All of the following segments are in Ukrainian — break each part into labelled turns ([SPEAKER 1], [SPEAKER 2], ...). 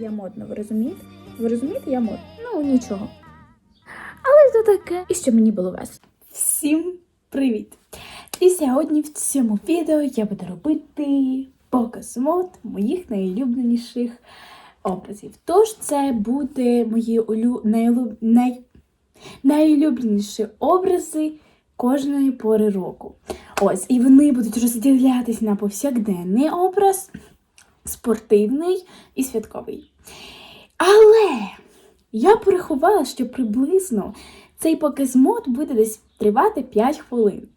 [SPEAKER 1] Я модна, ви розумієте? Ви розумієте, я модна. Ну, нічого. Але то таке. І що мені було весело. Всім привіт! І сьогодні в цьому відео я буду робити показ мод моїх найулюбленіших образів. Тож це буде мої улю... найлю... най... найулюбленіші образи кожної пори року. Ось, і вони будуть розділятись на повсякденний образ, спортивний і святковий. Але я порахувала, що приблизно цей показ мод буде десь тривати 5 хвилин.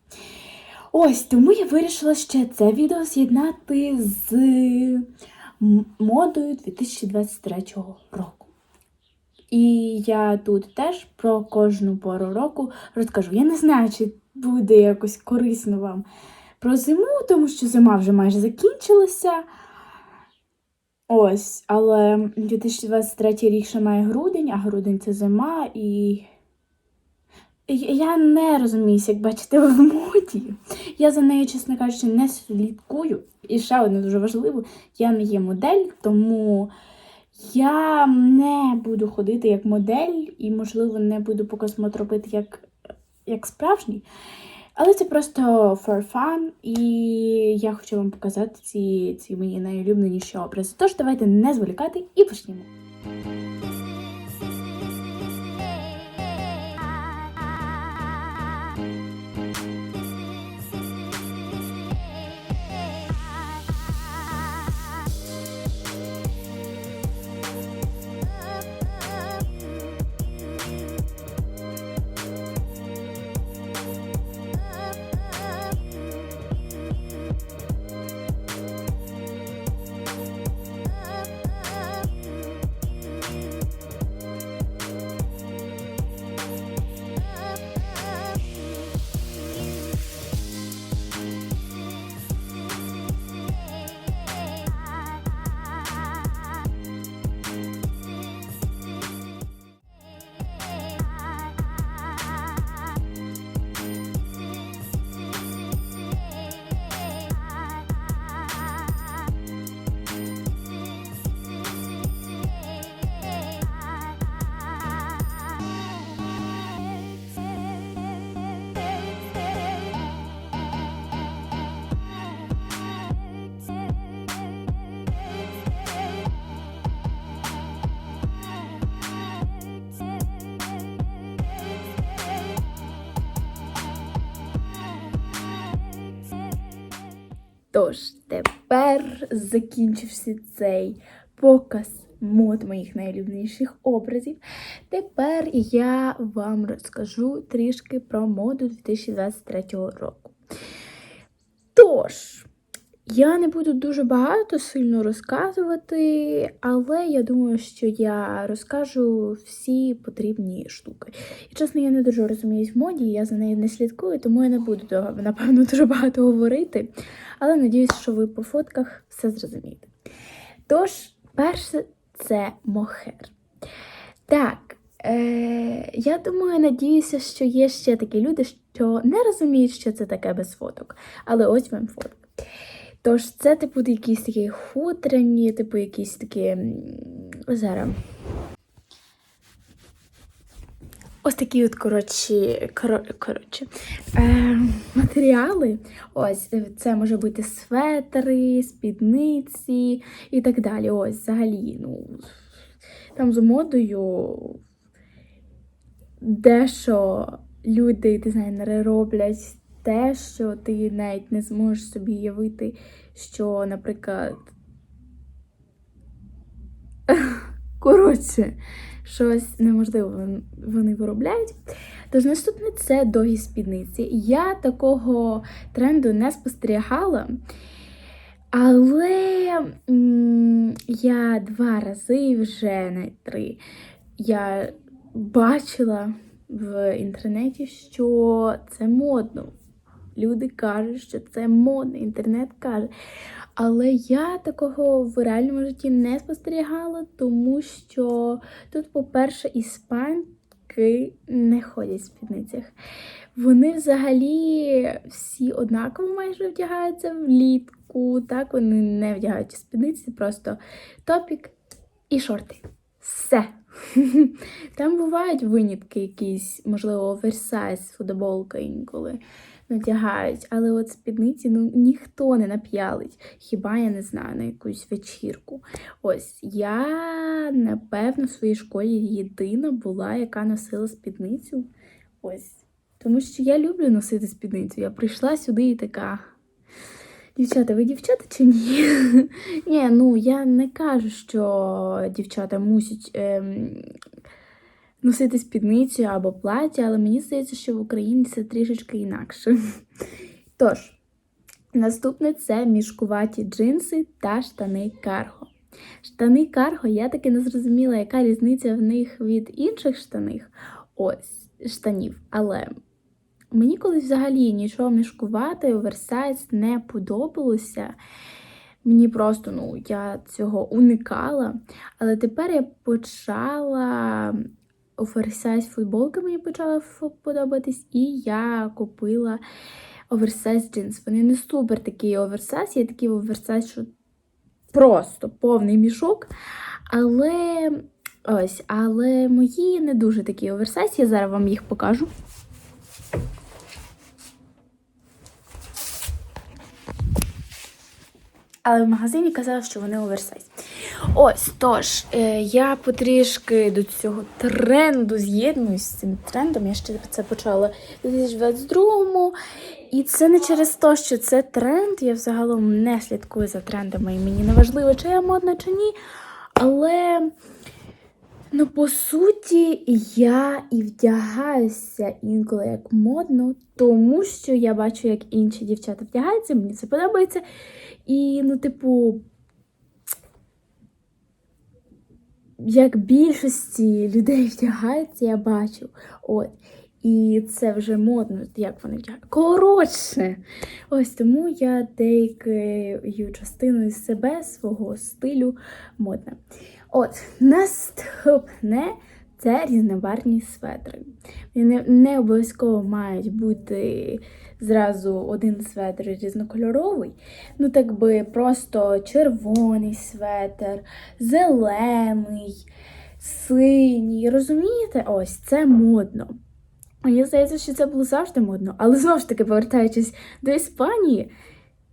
[SPEAKER 1] Ось тому я вирішила ще це відео з'єднати з модою 2023 року. І я тут теж про кожну пору року розкажу. Я не знаю, чи буде якось корисно вам про зиму, тому що зима вже майже закінчилася. Ось, але 2023 рік ще має грудень, а грудень це зима, і я не розуміюся, як бачите, в моді. Я за нею, чесно кажучи, не слідкую. І ще одне дуже важливо, я не є модель, тому я не буду ходити як модель і, можливо, не буду покосмот робити як, як справжній. Але це просто for fun, і я хочу вам показати ці, ці мої найулюбленіші образи. Тож давайте не зволікати і почнімо. Тож, тепер закінчився цей показ мод моїх найлюбніших образів. Тепер я вам розкажу трішки про моду 2023 року. Тож, я не буду дуже багато сильно розказувати, але я думаю, що я розкажу всі потрібні штуки. І чесно, я не дуже розуміюсь в моді, я за нею не слідкую, тому я не буду напевно дуже багато говорити. Але надіюсь, що ви по фотках все зрозумієте. Тож, перше, це мохер. Так, е, я думаю, надіюся, що є ще такі люди, що не розуміють, що це таке без фоток. Але ось вам фотки. Тож, це, типу, якісь такі хутряні, типу, якісь такі. м, Зараз. Ось такі от, коротше, коро- коротше е, матеріали. Ось е, це може бути светри, спідниці і так далі. Ось взагалі, ну, там з модою дещо люди, дизайнери роблять те, що ти навіть не зможеш собі уявити, що, наприклад, коротше, щось неможливе вон- вони виробляють. Тож наступне це довгі спідниці. Я такого тренду не спостерігала. Але я два рази вже не три. Я бачила в інтернеті, що це модно. Люди кажуть, що це модно, інтернет каже. Але я такого в реальному житті не спостерігала, тому що тут, по-перше, іспанки не ходять в спідницях. Вони взагалі всі однаково майже вдягаються влітку. Так, вони не вдягають спідниці, просто топік і шорти. Все. Там бувають винятки якісь, можливо, оверсайз, футболка інколи надягають, але от спідниці ну, ніхто не нап'ялить. Хіба я не знаю на якусь вечірку. Ось я, напевно, в своїй школі єдина була, яка носила спідницю. Ось. Тому що я люблю носити спідницю. Я прийшла сюди і така. Дівчата, ви дівчата чи ні? Ні, ну я не кажу, що дівчата мусять ем, носити спідницю або плаття, але мені здається, що в Україні це трішечки інакше. Тож, наступне це мішкуваті джинси та штани карго. Штани карго, я таки не зрозуміла, яка різниця в них від інших штаних. Ось штанів. Але мені колись взагалі нічого мішкувати, оверсайз не подобалося. Мені просто, ну, я цього уникала. Але тепер я почала оверсайз футболки мені почала подобатись, і я купила оверсайз джинс. Вони не супер такий оверсайз, є такий оверсайз, що просто повний мішок. Але ось, але мої не дуже такі оверсайз. Я зараз вам їх покажу. Але в магазині казали, що вони оверсайз. Ось, тож, е, я потрішки до цього тренду з'єднуюсь з цим трендом. Я ще це почала у 2022-му. І це не через те, що це тренд. Я взагалом не слідкую за трендами, і мені не важливо, чи я модна, чи ні. Але, ну, по суті, я і вдягаюся інколи як модно, тому що я бачу, як інші дівчата вдягаються, мені це подобається. І, ну, типу, як більшості людей вдягаються, я бачу. От. І це вже модно, як вони вдягають. Коротше, ось тому я деякою частиною себе, свого стилю модна. От, наступне це різнобарні светри. Вони не обов'язково мають бути зразу один светр різнокольоровий. Ну, так би просто червоний светр, зелений, синій. Розумієте? Ось це модно. Мені здається, що це було завжди модно, але знову ж таки, повертаючись до Іспанії,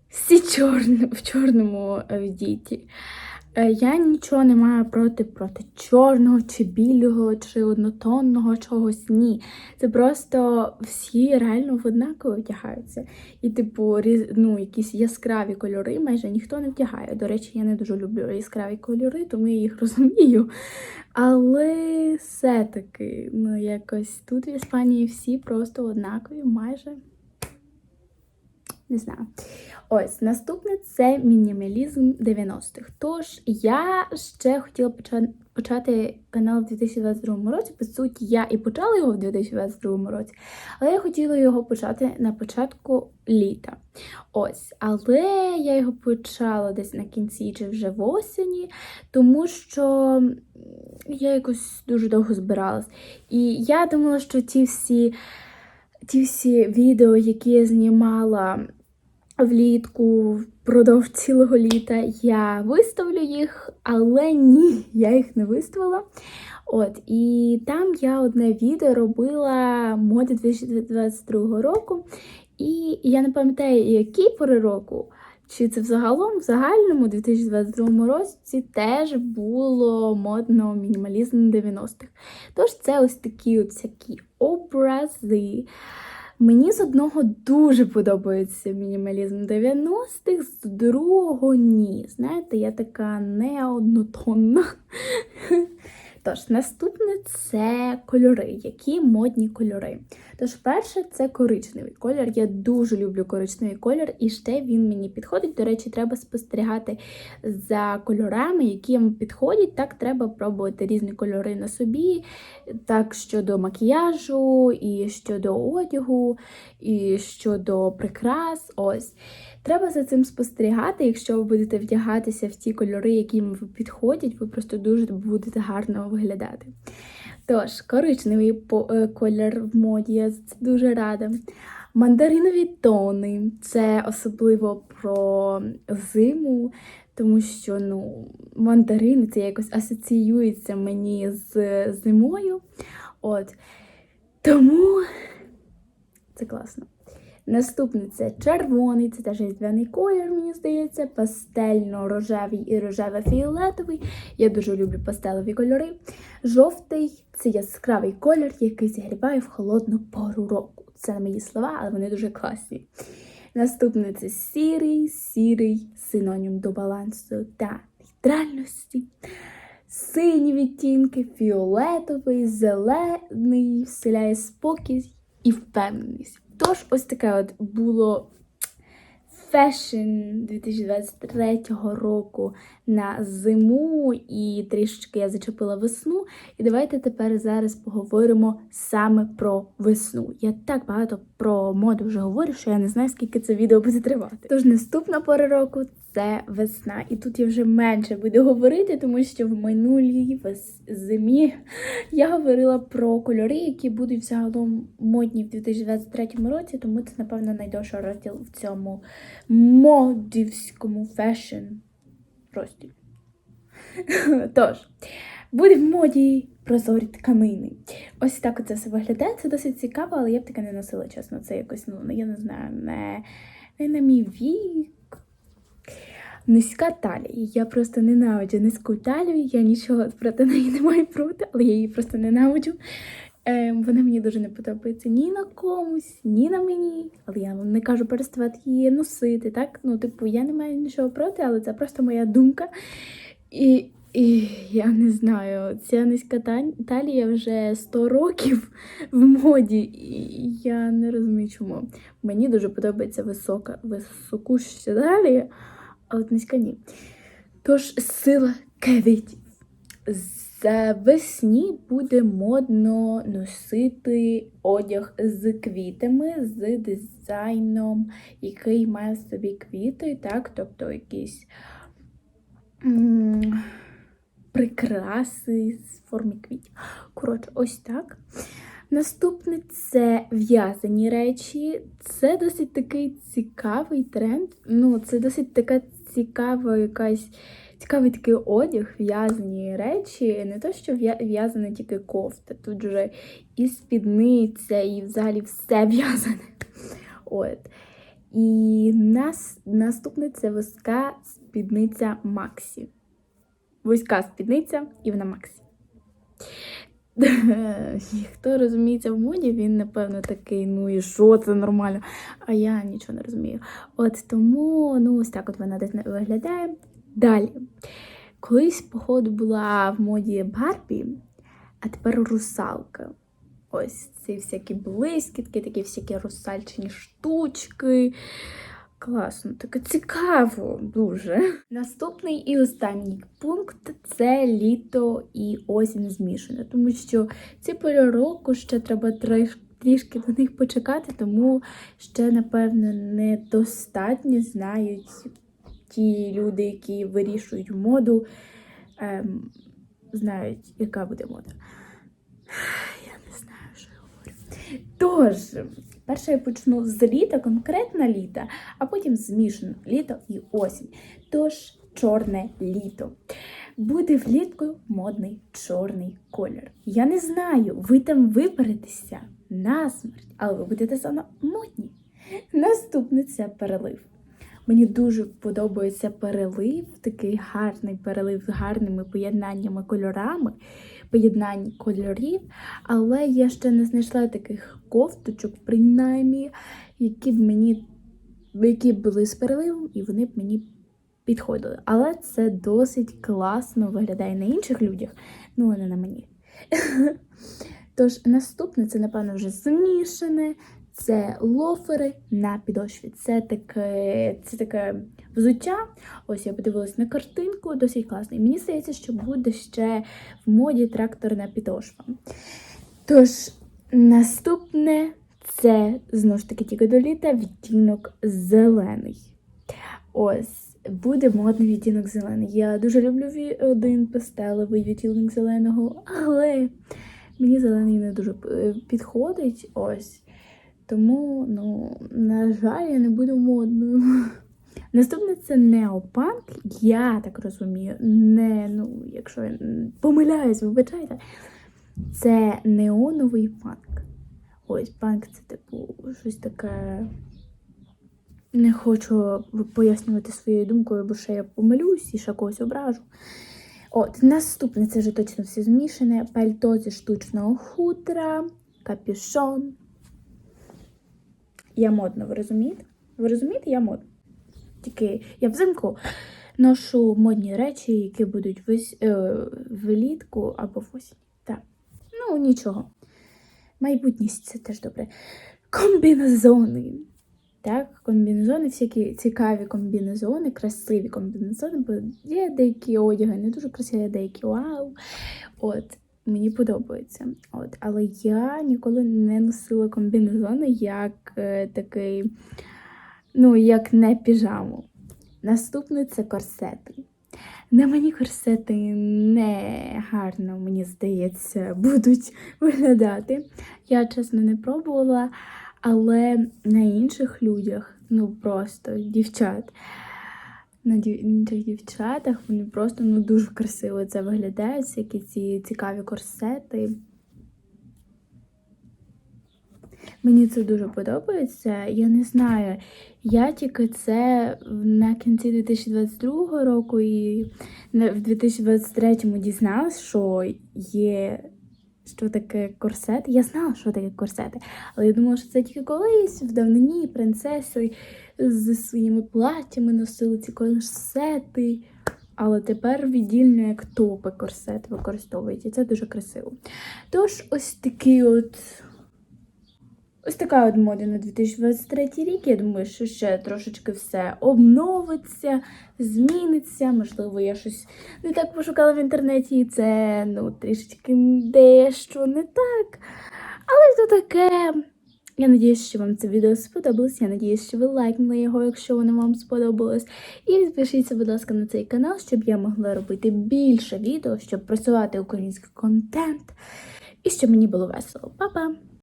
[SPEAKER 1] всі чорно, в чорному е, вдіті. Е, Я нічого не маю проти проти чорного, чи білого, чи однотонного чогось. Ні. Це просто всі реально однаково вдягаються. І, типу, ну, якісь яскраві кольори майже ніхто не вдягає. До речі, я не дуже люблю яскраві кольори, тому я їх розумію. Але все-таки, ну, якось тут в Іспанії всі просто однакові, майже. Не знаю. Ось наступне це мінімалізм 90-х. Тож я ще хотіла почати канал в 2022 році. По суті, я і почала його в 2022 році, але я хотіла його почати на початку літа. Ось, але я його почала десь на кінці чи вже в осені, тому що я якось дуже довго збиралась. І я думала, що ті всі, ті всі відео, які я знімала влітку впродовж цілого літа, я виставлю їх, але ні, я їх не виставила. От, і там я одне відео робила моди 2022 року. І я не пам'ятаю, які пори року, чи це взагалом в загальному 2022 році теж було модно мінімалізм 90-х. Тож це ось такі от всякі образи. Мені з одного дуже подобається мінімалізм 90-х, з другого ні. Знаєте, я така неоднотонна. Тож, наступне це кольори. Які модні кольори? Тож, перше, це коричневий колір. Я дуже люблю коричневий колір, і ще він мені підходить. До речі, треба спостерігати за кольорами, які вам підходять. Так, треба пробувати різні кольори на собі, так щодо макіяжу, і щодо одягу, і щодо прикрас. Ось. Треба за цим спостерігати. Якщо ви будете вдягатися в ті кольори, які вам підходять, ви просто дуже будете гарно виглядати. Тож, коричневий е, колір в моді, я це дуже рада. Мандаринові тони це особливо про зиму, тому що ну, мандарини це якось асоціюється мені з зимою. От. Тому це класно. Наступний це червоний, це теж різдвяний колір, мені здається, пастельно-рожевий і рожево-фіолетовий. Я дуже люблю пастелеві кольори. Жовтий це яскравий колір, який зігріває в холодну пору року. Це не мої слова, але вони дуже класні. Наступний це сірий, сірий синонім до балансу та нейтральності. Сині відтінки, фіолетовий, зелений, вселяє спокій і впевненість. Тож, ось таке от було фешн 2023 року на зиму, і трішечки я зачепила весну. І давайте тепер зараз поговоримо саме про весну. Я так багато про моду вже говорю, що я не знаю, скільки це відео буде тривати. Тож наступна пора року це весна. І тут я вже менше буду говорити, тому що в минулій зимі я говорила про кольори, які будуть загалом модні в 2023 році, тому це, напевно, найдовший розділ в цьому модівському фешн розділі. Тож, буде в моді прозорі тканини. Ось так це все виглядає. Це досить цікаво, але я б таке не носила, чесно. Це якось, ну, я не знаю, не, не на мій вік. Низька талія. Я просто ненавиджу низьку талію. Я нічого проти неї не маю проти, але я її просто ненавиджу. Е, вона мені дуже не подобається ні на комусь, ні на мені. Але я вам не кажу переставати її носити. Так? Ну, типу, я не маю нічого проти, але це просто моя думка. І, і я не знаю, ця низька та- талія вже 100 років в моді. І я не розумію, чому. Мені дуже подобається висока, високуща талія, а от низька ні. Тож сила квітів. За весні буде модно носити одяг з квітами, з дизайном, який має в собі квіти, так, тобто якісь м, прикраси з форми квітів. Коротше, ось так. Наступне це в'язані речі. Це досить такий цікавий тренд. Ну, це досить така цікава якась. Цікавий такий одяг, в'язані речі, не то, що в'я- в'язана тільки кофта. Тут вже і спідниця, і взагалі все в'язане. От. І нас, наступне це вузька спідниця Максі. Вузька спідниця і вона Максі. Хто розуміється в моді, він, напевно, такий, ну і що, це нормально. А я нічого не розумію. От тому, ну, ось так от вона десь виглядає. Далі. Колись, походу, була в моді Барбі, а тепер русалка. Ось ці всякі блискітки, такі всякі русальчині штучки. Класно, таке цікаво дуже. Наступний і останній пункт це літо і осінь змішане, тому що ці пори року ще треба трішки до них почекати, тому ще, напевно, недостатньо знають ті люди, які вирішують моду, ем, знають, яка буде мода. Я не знаю, що я говорю. Тож, перше я почну з літа, конкретно літа, а потім змішано літо і осінь. Тож, чорне літо. Буде влітку модний чорний колір. Я не знаю, ви там виберетеся на смерть, але ви будете саме модні. Наступне це перелив. Мені дуже подобається перелив, такий гарний перелив з гарними поєднаннями кольорами, поєднання кольорів, але я ще не знайшла таких кофточок, принаймні, які б мені які були з переливом, і вони б мені підходили. Але це досить класно виглядає на інших людях, ну а не на мені. Тож наступне це, напевно, вже змішане. Це лофери на підошві. Це таке, це таке взуття. Ось я подивилась на картинку, досить класно. І мені здається, що буде ще в моді тракторна підошва. Тож, наступне це знову ж таки тільки до літа відтінок зелений. Ось. Буде модний відтінок зелений. Я дуже люблю один пастелевий відтінок зеленого, але мені зелений не дуже е, підходить. Ось. Тому, ну, на жаль, я не буду модною. Наступне це неопанк. Я так розумію, не, ну, якщо я помиляюсь, вибачайте. Це неоновий панк. Ось панк це типу щось таке. Не хочу пояснювати своєю думкою, бо ще я помилюсь і ще когось ображу. От, наступне це вже точно все змішане. Пальто зі штучного хутра, капюшон. Я модна, ви розумієте? Ви розумієте, я модна. Тільки я взимку ношу модні речі, які будуть весь, е, влітку або в осінь. Так. Ну, нічого. Майбутність це теж добре. Комбінезони. Так, комбінезони, всякі цікаві комбінезони, красиві комбінезони, бо є деякі одяги, не дуже красиві, а деякі вау. От, мені подобається. От, але я ніколи не носила комбінезони як е, такий, ну, як не піжаму. Наступне це корсети. На мені корсети не гарно, мені здається, будуть виглядати. Я чесно не пробувала, але на інших людях, ну просто дівчат, на інших дівчатах вони просто ну, дуже красиво це виглядають, всякі ці цікаві корсети. Мені це дуже подобається. Я не знаю. Я тільки це на кінці 2022 року і в 2023 дізналась, що є що таке корсет. Я знала, що таке корсети, але я думала, що це тільки колись в давнині принцеси зі своїми платтями носили ці корсети. Але тепер віддільно як топи корсет використовують, і це дуже красиво. Тож, ось такий от Ось така от мода на 2023 рік. Я думаю, що ще трошечки все обновиться, зміниться. Можливо, я щось не так пошукала в інтернеті, і це ну, трішечки дещо не так. Але то таке. Я надіюсь, що вам це відео сподобалось. Я надіюсь, що ви лайкнули його, якщо воно вам сподобалось. І підпишіться, будь ласка, на цей канал, щоб я могла робити більше відео, щоб просувати український контент і щоб мені було весело. Па-па!